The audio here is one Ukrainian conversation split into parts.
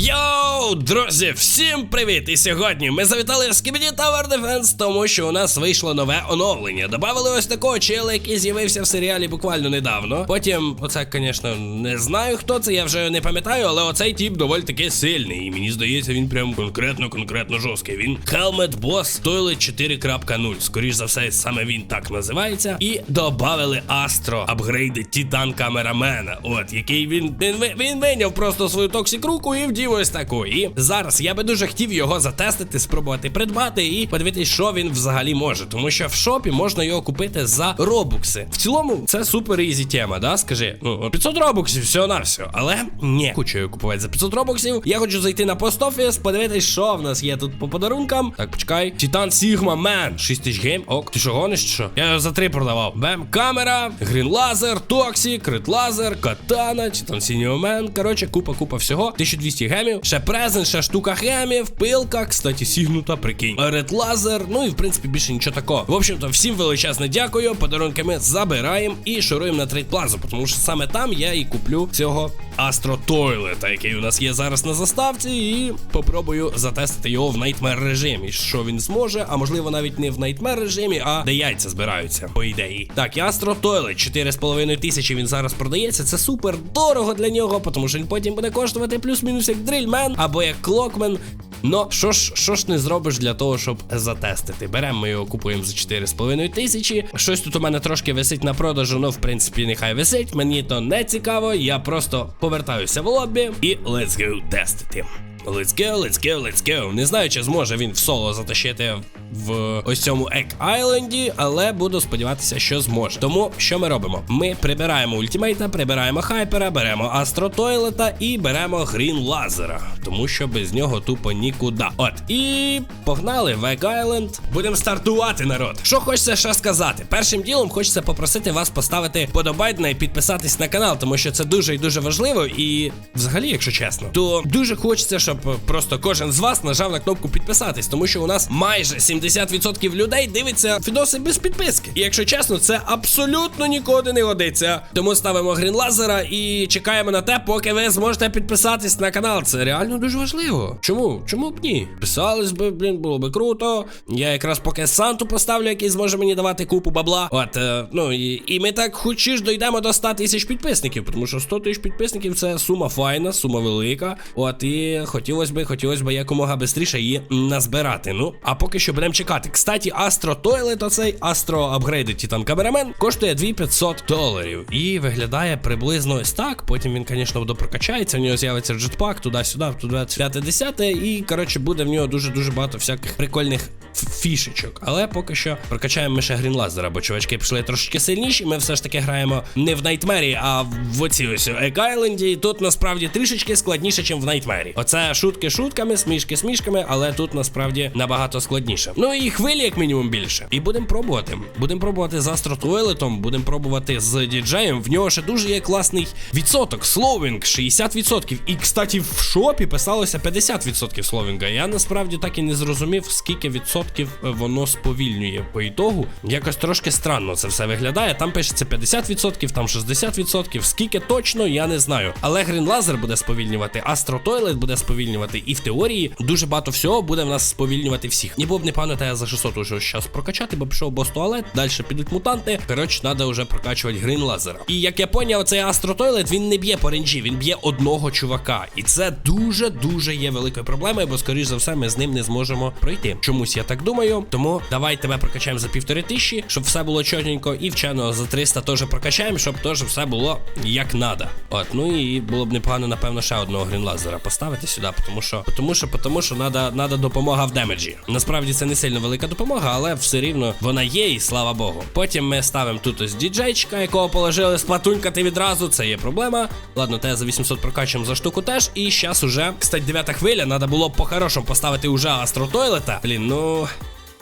Yo! Йоу, друзі, всім привіт! І сьогодні ми завітали в Skibidi Tower Defense, тому що у нас вийшло нове оновлення. Добавили ось такого чела, який з'явився в серіалі буквально недавно. Потім, оце, звісно, не знаю хто це, я вже не пам'ятаю, але оцей тип доволі таки сильний. І мені здається, він прям конкретно-конкретно жорсткий. Він Helmet Boss Toilet 4.0. Скоріш за все, саме він так називається. І добавили Астро апгрейди Титан Камерамена. От, який він, він, ви- він вийняв просто свою токсик руку і вдів ось таку. І зараз я би дуже хотів його затестити, спробувати придбати і подивитись, що він взагалі може. Тому що в шопі можна його купити за робукси. В цілому, це супер ізі тема, да? Скажи, ну 500 робуксів, всього на все. Але ні, хочу його купувати за 500 робуксів. Я хочу зайти на пост-офіс, подивитись, що в нас є тут по подарункам. Так, почекай. Титан Сігма Мен. 6 тисяч гейм. Ок, ти що гониш, що? Я його за 3 продавав. Бем, камера, грін лазер, токсік, крит лазер, катана, Титан Сіньо Мен. Коротше, купа, купа всього. 1200 гемів. Ще презент, ще штука гемів, пилка, кстати, сігнута, прикинь. Ред лазер, ну і в принципі більше нічого такого. В общем-то, всім величезне дякую. Подарунки ми забираємо і шуруємо на трейд плазу, тому що саме там я і куплю цього Астро Тойлета, який у нас є зараз на заставці, і попробую затестити його в найтмер режимі. Що він зможе, а можливо навіть не в найтмер режимі, а де яйця збираються, по ідеї. Так, і Астро Тойлет 4,5 тисячі він зараз продається. Це супер дорого для нього, тому що він потім буде коштувати плюс-мінус як дрильмен або як клокмен. Ну, що ж, що ж не зробиш для того, щоб затестити? Беремо ми його, купуємо за 4,5 тисячі. Щось тут у мене трошки висить на продажу, ну в принципі, нехай висить. Мені то не цікаво. Я просто повертаюся в лобі і let's go тестити. Let's go, let's go, let's go. Не знаю, чи зможе він в соло затащити в ось цьому Ек Айленді, але буду сподіватися, що зможе. Тому що ми робимо? Ми прибираємо ультимейта, прибираємо хайпера, беремо Астро Тойлета і беремо Грін Лазера, тому що без нього тупо нікуди. От і погнали в Ек Айленд. Будемо стартувати, народ. Що хочеться ще сказати? Першим ділом хочеться попросити вас поставити подобайдена і підписатись на канал, тому що це дуже і дуже важливо. І взагалі, якщо чесно, то дуже хочеться, щоб просто кожен з вас нажав на кнопку підписатись, тому що у нас майже 70% людей дивиться відоси без підписки. І якщо чесно, це абсолютно нікуди не годиться. Тому ставимо грін лазера і чекаємо на те, поки ви зможете підписатись на канал. Це реально дуже важливо. Чому? Чому б ні? Писались би, блін, було би круто. Я якраз поки Санту поставлю, який зможе мені давати купу бабла. От, е, ну і, і ми так хочі ж дійдемо до 100 тисяч підписників, тому що 100 тисяч підписників це сума файна, сума велика. От, і хотілося би, хотілося б якомога швидше її назбирати. Ну, а поки що будемо чекати. Кстати, Астро Тойлет, оцей Астро апгрейдед Титан Камерамен, коштує 2500 доларів. І виглядає приблизно ось так. Потім він, звісно, допрокачається. У нього з'явиться джетпак, туди-сюди, туди 5-10. І, коротше, буде в нього дуже-дуже багато всяких прикольних фішечок. Але поки що прокачаємо ми ще Грін Лазера, бо чувачки пішли трошки сильніші. Ми все ж таки граємо не в Найтмері, а в оці ось Ек Айленді. І тут насправді трішечки складніше, ніж в Найтмері. Оце шутки шутками, смішки смішками, але тут насправді набагато складніше. Ну і хвилі, як мінімум, більше. І будемо пробувати. Будемо пробувати з Астро Туелетом, будемо пробувати з діджеєм. В нього ще дуже є класний відсоток. Слоуінг 60%. І, кстати, в шопі писалося 50% слоуінга. Я насправді так і не зрозумів, скільки відсотків воно сповільнює по ітогу. Якось трошки странно це все виглядає. Там пишеться 50%, там 60%. Скільки точно, я не знаю. Але Грін Лазер буде сповільнювати, Астро Тойлет буде сповільнювати, і в теорії дуже багато всього буде в нас сповільнювати всіх. Ні, було б непогано, та я за 600 уже зараз прокачати, бо пішов бос туалет, далі підуть мутанти. Коротше, треба вже прокачувати Грін Лазера. І як я поняв, цей Астро Тойлет він не б'є по ренджі, він б'є одного чувака. І це дуже-дуже є великою проблемою, бо, скоріш за все, ми з ним не зможемо пройти. Чомусь я так думаю. Тому давай тебе прокачаємо за півтори тисячі, щоб все було чотненько, і вчено за 300 теж прокачаємо, щоб теж все було як надо. От, ну і було б непогано, напевно, ще одного грінлазера поставити сюди, тому що, тому що, тому що надо, надо допомога в демеджі. Насправді це не сильно велика допомога, але все рівно вона є, і слава Богу. Потім ми ставимо тут ось діджейчика, якого положили сплатунькати відразу. Це є проблема. Ладно, те за 800 прокачуємо за штуку теж. І зараз уже, кстати, дев'ята хвиля, треба було по-хорошому поставити уже астротойлета. Блін, ну.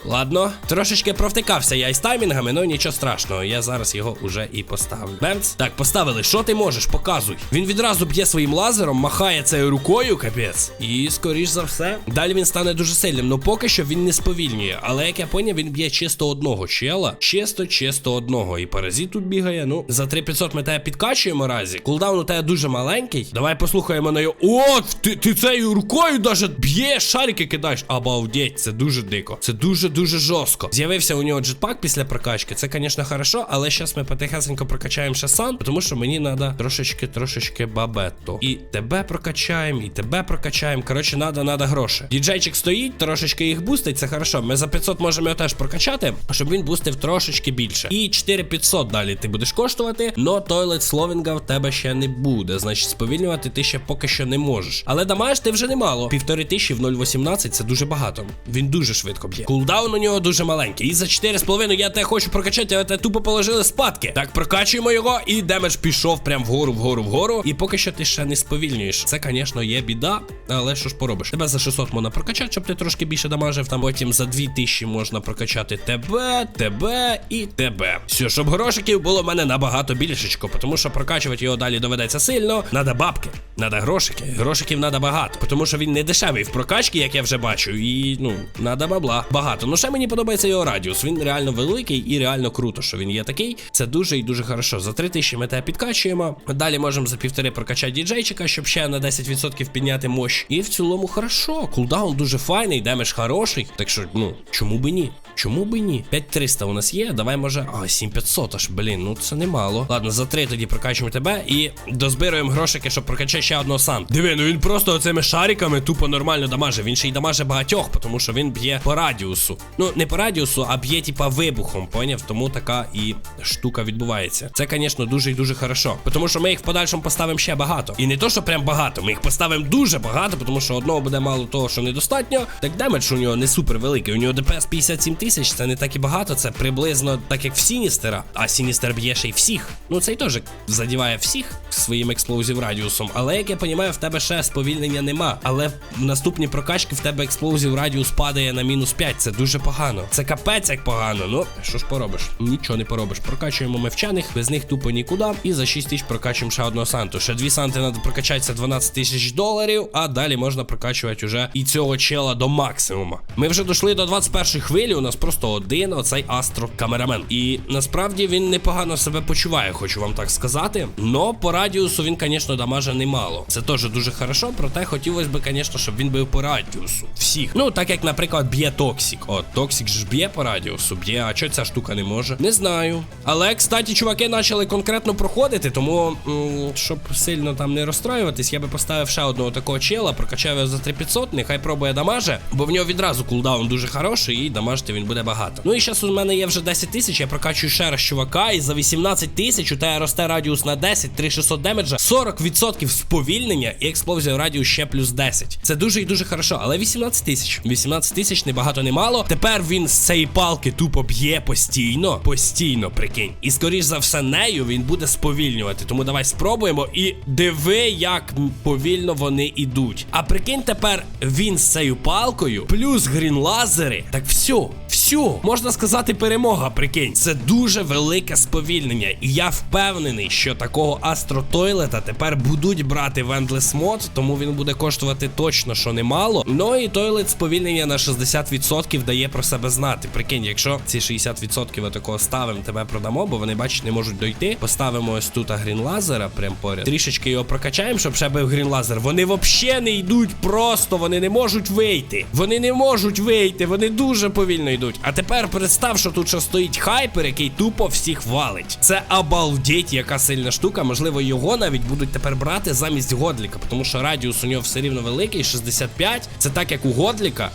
Ладно, трошечки провтикався я із таймінгами, ну нічого страшного, я зараз його уже і поставлю. Бемц. Так, поставили. Що ти можеш? Показуй. Він відразу б'є своїм лазером, махає цією рукою, капець. І скоріш за все, далі він стане дуже сильним. Ну поки що він не сповільнює. Але як я поняв, він б'є чисто одного чела. Чисто, чисто одного. І паразит тут бігає. Ну, за 3500 ми тебе підкачуємо разі. Кулдаун у тебе дуже маленький. Давай послухаємо на його. О, ти, ти цією рукою даже б'єш, шарики кидаєш. Обалдеть, це дуже дико. Це дуже дуже жорстко. З'явився у нього джетпак після прокачки. Це, звісно, хорошо, але зараз ми потихесенько прокачаємо ще сан, тому що мені треба трошечки, трошечки бабетто. І тебе прокачаємо, і тебе прокачаємо. Коротше, надо, надо гроші. Діджейчик стоїть, трошечки їх бустить, це хорошо. Ми за 500 можемо його теж прокачати, щоб він бустив трошечки більше. І 4500 далі ти будеш коштувати, но тойлет словінга в тебе ще не буде. Значить, сповільнювати ти ще поки що не можеш. Але дамаж ти вже немало. Півтори тисячі в 0.18 це дуже багато. Він дуже швидко б'є. Кулдаун у нього дуже маленький. І за 4,5 я тебе хочу прокачати, але тебе тупо положили спадки. Так, прокачуємо його, і демедж пішов прям вгору, вгору, вгору. І поки що ти ще не сповільнюєш. Це, звісно, є біда, але що ж поробиш? Тебе за 600 можна прокачати, щоб ти трошки більше дамажив. Там потім за 2000 можна прокачати тебе, тебе і тебе. Все, щоб грошиків було в мене набагато більшечко, тому що прокачувати його далі доведеться сильно. Надо бабки, надо грошики. Грошиків надо багато, тому що він не дешевий в прокачці, як я вже бачу. І ну, надо бабла багато. Ну ще мені подобається його радіус. Він реально великий і реально круто, що він є такий. Це дуже і дуже хорошо. За 3000 ми тебе підкачуємо. Далі можемо за півтори прокачати діджейчика, щоб ще на 10% підняти мощь. І в цілому хорошо. Кулдаун дуже файний, демедж хороший. Так що, ну, чому би ні? Чому би ні? 5300 у нас є. Давай може. А, 7500 аж, блін, ну це немало. Ладно, за 3 тоді прокачуємо тебе і дозбируємо грошики, щоб прокачати ще одного сам. Диви, ну він просто оцими шариками тупо нормально дамаже. Він ще й дамаже багатьох, тому що він б'є по радіусу. Ну, не по радіусу, а б'є, типа, вибухом, поняв? Тому така і штука відбувається. Це, звісно, дуже і дуже хорошо. Тому що ми їх в подальшому поставимо ще багато. І не то, що прям багато, ми їх поставимо дуже багато, тому що одного буде мало того, що недостатньо. Так демедж у нього не супер великий. У нього ДПС 57 тисяч, це не так і багато, це приблизно так як в Сіністера. А Сіністер б'є ще й всіх. Ну цей теж задіває всіх своїм експлозів радіусом. Але як я розумію, в тебе ще сповільнення нема. Але в наступній прокачці в тебе експлозів радіус падає на мінус 5. Це дуже погано. Це капець як погано. Ну що ж поробиш? Нічого не поробиш. Прокачуємо ми вчених, без них тупо нікуди. І за 6 тисяч прокачуємо ще одного санту. Ще дві санти треба прокачати це 12 тисяч доларів. А далі можна прокачувати вже і цього чела до максимума. Ми вже дійшли до 21 хвилі. У нас просто один оцей астро камерамен. І насправді він непогано себе почуває, хочу вам так сказати. Но по радіусу він, звісно, дамаже немало. Це теж дуже хорошо, проте хотілося б, звісно, щоб він бив по радіусу. Всіх. Ну, так як, наприклад, б'є Токсік. Токсік ж б'є по радіусу, б'є, а чого ця штука не може? Не знаю. Але, кстати, чуваки почали конкретно проходити, тому, м щоб сильно там не розстраюватись, я би поставив ще одного такого чела, прокачав його за 3500, нехай пробує дамаже, бо в нього відразу кулдаун дуже хороший, і дамажити він буде багато. Ну і зараз у мене є вже 10 тисяч, я прокачую ще раз чувака, і за 18 тисяч у тебе росте радіус на 10, 3600 демеджа, 40% сповільнення і експлозія радіус ще плюс 10. Це дуже і дуже хорошо, але 18 тисяч. 18 тисяч не багато, не мало. Тепер він з цієї палки тупо б'є постійно, постійно, прикинь. І скоріш за все, нею він буде сповільнювати. Тому давай спробуємо і диви, як повільно вони ідуть. А прикинь, тепер він з цією палкою, плюс грін-лазери. Так все. Все, можна сказати, перемога, прикинь. Це дуже велике сповільнення. І я впевнений, що такого Астро-Тойлета тепер будуть брати в Endless Mod, тому він буде коштувати точно, що немало. Ну і тойлет сповільнення на 60% дає про себе знати. Прикинь, якщо ці 60% отакого ставимо, тебе продамо, бо вони, бачиш, не можуть дойти. Поставимо ось тут грін-лазера прям поряд. Трішечки його прокачаємо, щоб ще був грін-лазер. Вони взагалі не йдуть просто, вони не можуть вийти. Вони не можуть вийти, вони дуже повільно йдуть. А тепер представ, що тут ще стоїть хайпер, який тупо всіх валить. Це обалдеть, яка сильна штука. Можливо, його навіть будуть тепер брати замість Годліка, тому що радіус у нього все рівно великий, 65. Це так, як у Годліка.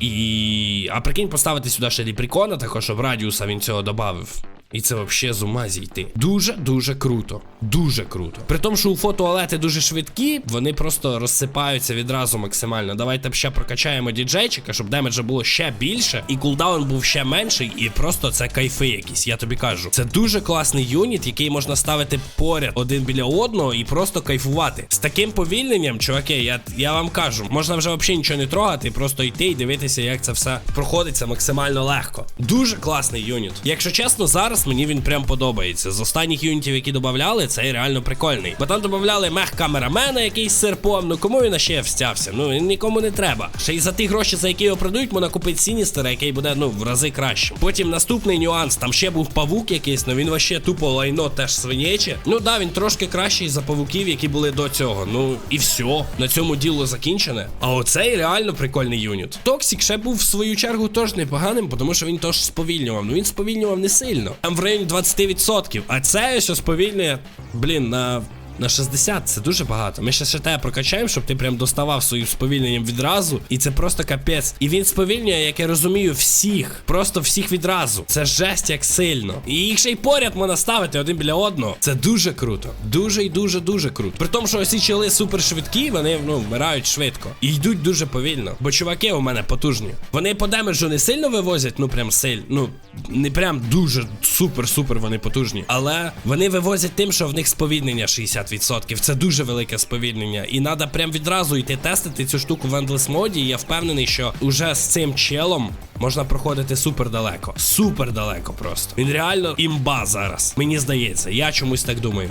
І. А прикинь, поставити сюди ще ліпрікона, також щоб радіуса він цього додав. І це взагалі з ума зійти. Дуже дуже круто. Дуже круто. При тому, що у фотуалети дуже швидкі, вони просто розсипаються відразу максимально. Давайте ще прокачаємо діджейчика, щоб демеджа було ще більше, і кулдаун був ще менший, і просто це кайфи якісь. Я тобі кажу. Це дуже класний юніт, який можна ставити поряд один біля одного і просто кайфувати. З таким повільненням, чуваки, я, я вам кажу, можна вже взагалі нічого не трогати, просто йти і дивитися, як це все проходиться максимально легко. Дуже класний юніт. Якщо чесно, зараз мені він прям подобається. З останніх юнітів, які додавали, цей реально прикольний. Бо там додавали мех камерамена, якийсь серпом. Ну кому він ще встявся? Ну нікому не треба. Ще й за ті гроші, за які його продають, можна купити Сіністера, який буде ну в рази краще. Потім наступний нюанс. Там ще був павук якийсь, ну він вообще тупо лайно теж свиняче. Ну да, він трошки кращий за павуків, які були до цього. Ну і все. На цьому діло закінчене. А оцей реально прикольний юніт. Токсік ще був в свою чергу теж непоганим, тому що він теж сповільнював. Ну він сповільнював не сильно. В районі 20%. А це що сповільнює, блін, на. На 60 це дуже багато. Ми ще ще те прокачаємо, щоб ти прям доставав своїм сповільненням відразу. І це просто капець. І він сповільнює, як я розумію, всіх. Просто всіх відразу. Це жесть як сильно. І їх ще й поряд можна ставити один біля одного. Це дуже круто. Дуже і дуже дуже круто. При тому, що оці чоли супер швидкі, вони ну вмирають швидко. І йдуть дуже повільно. Бо чуваки у мене потужні. Вони по демеджу не сильно вивозять, ну прям сильно. Ну не прям дуже супер-супер вони потужні. Але вони вивозять тим, що в них сповільнення 60%. Це дуже велике сповільнення. І треба прям відразу йти тестити цю штуку в Endless моді. Я впевнений, що уже з цим челом можна проходити супер далеко. Супер далеко просто. Він реально імба зараз. Мені здається, я чомусь так думаю.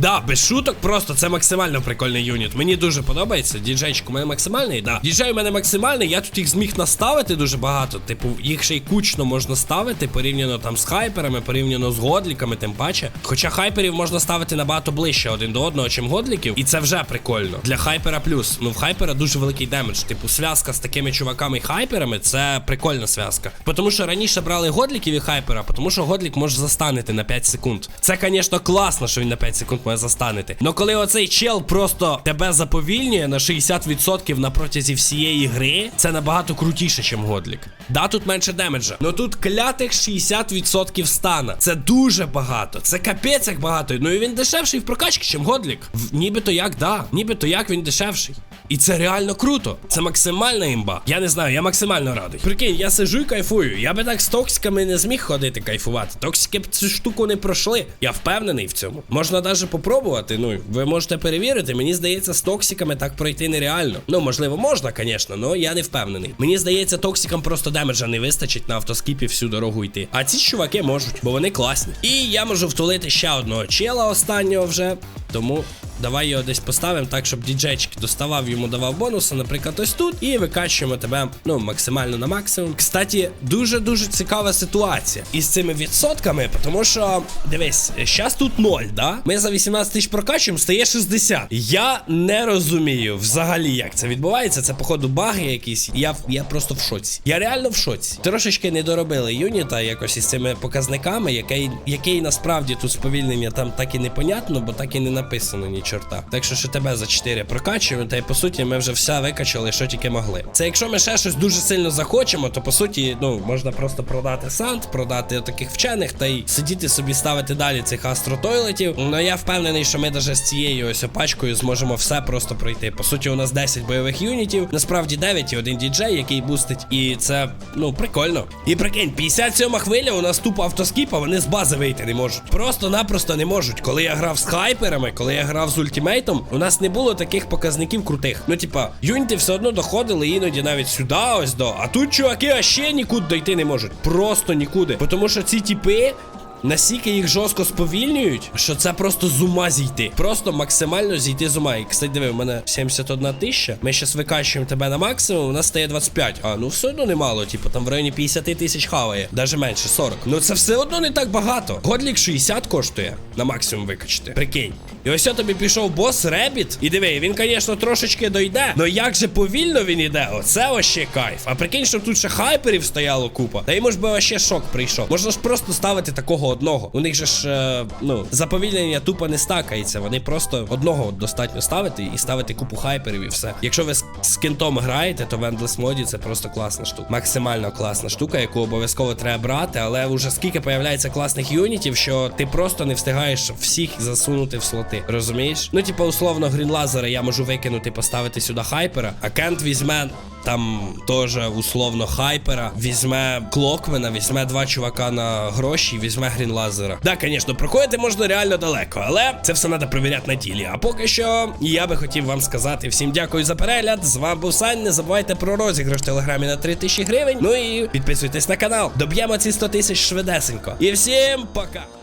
Да, без шуток, просто це максимально прикольний юніт. Мені дуже подобається. Діджейчик у мене максимальний, да. Діджей у мене максимальний, я тут їх зміг наставити дуже багато. Типу, їх ще й кучно можна ставити, порівняно там з хайперами, порівняно з годліками, тим паче. Хоча хайперів можна ставити набагато ближче один до одного, чим годліків, і це вже прикольно. Для хайпера плюс. Ну в хайпера дуже великий демедж. Типу, зв'язка з такими чуваками і хайперами це прикольна зв'язка. Тому що раніше брали годліків і хайпера, тому що годлік може застанити на 5 секунд. Це, звісно, класно, що він на 5 секунд може застанете. Но коли оцей чел просто тебе заповільнює на 60% на протязі всієї гри, це набагато крутіше, ніж годлік. Да, тут менше демеджа. Но тут клятих 60% стана. Це дуже багато. Це капець як багато. Ну і він дешевший в прокачці, ніж годлік. В, нібито як, да. Нібито як він дешевший. І це реально круто. Це максимальна імба. Я не знаю, я максимально радий. Прикинь, я сижу і кайфую. Я би так з токсиками не зміг ходити кайфувати. Токсики б цю штуку не пройшли. Я впевнений в цьому. Можна навіть попробувати. Ну, ви можете перевірити. Мені здається, з токсиками так пройти нереально. Ну, можливо, можна, звісно, але я не впевнений. Мені здається, токсикам просто демеджа не вистачить на автоскіпі всю дорогу йти. А ці чуваки можуть, бо вони класні. І я можу втулити ще одного чела останнього вже. Тому давай його десь поставимо так, щоб діджейчик доставав йому давав бонуси, наприклад, ось тут, і викачуємо тебе ну максимально на максимум. Кстати, дуже дуже цікава ситуація із цими відсотками, тому що дивись, зараз тут 0, да? Ми за 18 тисяч прокачуємо, стає 60. Я не розумію взагалі, як це відбувається. Це, походу, баги якісь. Я я просто в шоці. Я реально в шоці. Трошечки не доробили юніта якось із цими показниками, який, який насправді тут сповільнення там так і непонятно, бо так і не написано ні чорта. Так що що тебе за 4 прокачуємо, та й по суті ми вже все викачали, що тільки могли. Це якщо ми ще щось дуже сильно захочемо, то по суті, ну можна просто продати сант, продати таких вчених та й сидіти собі ставити далі цих астротойлетів. Ну я впевнений, що ми навіть з цією ось опачкою зможемо все просто пройти. По суті, у нас 10 бойових юнітів, насправді 9 і один діджей, який бустить. І це ну прикольно. І прикинь, 57 хвиля у нас тупо автоскіп, а вони з бази вийти не можуть. Просто-напросто не можуть. Коли я грав з хайперами, коли я грав з ультимейтом, у нас не було таких показників крутих. Ну, типа, юніти все одно доходили іноді навіть сюди, ось до. А тут чуваки ще нікуди дойти не можуть. Просто нікуди. Тому що ці типи. Настільки їх жорстко сповільнюють, що це просто з ума зійти. Просто максимально зійти з ума. І кстати, диви, у мене 71 тисяча. Ми зараз викачуємо тебе на максимум, у нас стає 25. А, ну все одно немало, типу, там в районі 50 тисяч хаває. Даже менше 40. Ну це все одно не так багато. Годлік 60 коштує на максимум викачати. Прикинь. І ось тобі пішов бос Ребіт. І диви, він, звісно, трошечки дойде. Но як же повільно він іде, оце вообще кайф. А прикинь, що тут ще хайперів стояло купа. Та йому ж би вообще шок прийшов. Можна ж просто ставити такого одного. У них же ж е, ну заповільнення тупо не стакається. Вони просто одного достатньо ставити і ставити купу хайперів і все. Якщо ви з, з кентом граєте, то в Endless моді це просто класна штука. Максимально класна штука, яку обов'язково треба брати, але вже скільки появляється класних юнітів, що ти просто не встигаєш всіх засунути в слоти. Розумієш? Ну, типу, условно, грінлазера я можу викинути, поставити сюди хайпера, а Кент візьме. Там теж условно хайпера, візьме клокмена, візьме два чувака на гроші, візьме грінлазера. Да, звісно, проходити можна реально далеко, але це все треба перевіряти на ділі. А поки що я би хотів вам сказати всім дякую за перегляд. З вами був Сань. Не забувайте про розіграш в телеграмі на 3000 гривень. Ну і підписуйтесь на канал. Доб'ємо ці 100 тисяч швидесенько. І всім пока!